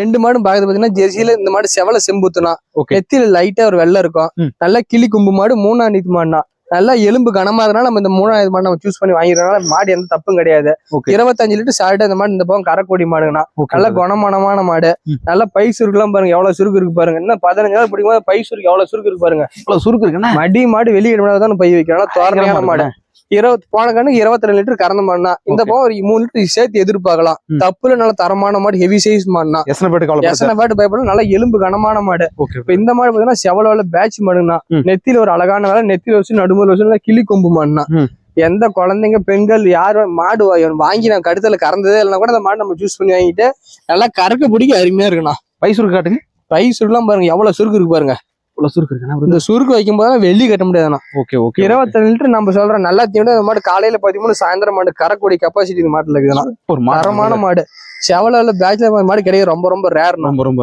ரெண்டு மாடும் பாக்குறது பாத்தீங்கன்னா ஜெர்சியில இந்த மாடு செவல செம்புத்துனா. ஓகே நெத்தியில லைட்டா ஒரு வெள்ளை இருக்கும். நல்லா கிளி கும்பு மாடு மூணாம் நீத்து மாடுனா. நல்லா எலும்பு கனமா நம்ம இந்த மூணாவது மாடு நம்ம சூஸ் பண்ணி வாங்கிடுறதுனால மாடு எந்த தப்பும் கிடையாது. இருபத்தஞ்சு லிட்டர் சாப்பிட்டு இந்த மாடு இந்த பக்கம் கரக்கோடி மாடுங்கண்ணா. நல்ல குணமானமான மாடு. நல்ல பை சுருக்குலாம் பாருங்க எவ்வளவு சுருக்கு இருக்கு பாருங்க. இன்னும் பதினஞ்சு நாள் பிடிக்கும் பை சுருக்கு எவ்வளவு சுருக்கு இருக்கு பாருங்க. சுருக்கு இருக்குண்ணே? மடி மாடு வெளியே தான் பை வைக்கிறோம். தோரணையான மாடு. இருபது போன கணக்கு இருபத்தி ரெண்டு லிட்டர் கறந்த மாடுனா இந்த. பக்கம் ஒரு மூணு லிட்டர் சேர்த்து எதிர்பார்க்கலாம். தப்புல நல்ல தரமான மாடு ஹெவி சைஸ் மாடுனா பேட்டு பயப்படும் நல்ல எலும்பு கனமான மாடு. இப்ப இந்த மாடு பாத்தீங்கன்னா செவலோல பேட்ச் மாடுனா ம். நெத்தியில ஒரு அழகான வேலை நெத்தியில வச்சு நடுமுறை வச்சு கிளி கொம்பு மாடுனா. எந்த குழந்தைங்க பெண்கள் யாரும் மாடு வாங்கி நான் கடுத்துல கறந்ததே இல்லைன்னா கூட அந்த மாடு நம்ம சூஸ் பண்ணி வாங்கிட்டு நல்லா கறக்க பிடிக்க அருமையா இருக்குண்ணா. பை சுருக்கு காட்டுங்க. பை சுருக்குலாம் பாருங்க எவ்வளவு சுருக்கு இருக்கு பாருங்க. இவ்வளவு சுருக்கு இருக்குண்ணா இந்த சுருக்கு வைக்கும் போது வெள்ளி கட்ட முடியாதுண்ணா ஓகே ஓகே இருபத்தி லிட்டர் நம்ம சொல்றோம் நல்லா தீவிட இந்த மாடு காலையில பதிமூணு சாயந்தரம் மாடு கறக்கூடிய கெப்பாசிட்டி இந்த மாட்டுல இருக்குதுண்ணா ஒரு தரமான மாடு. செவலால பேட்ச்ல மாடு கிடையாது ரொம்ப ரொம்ப ரேர்ண்ணா ரொம்ப ரொம்ப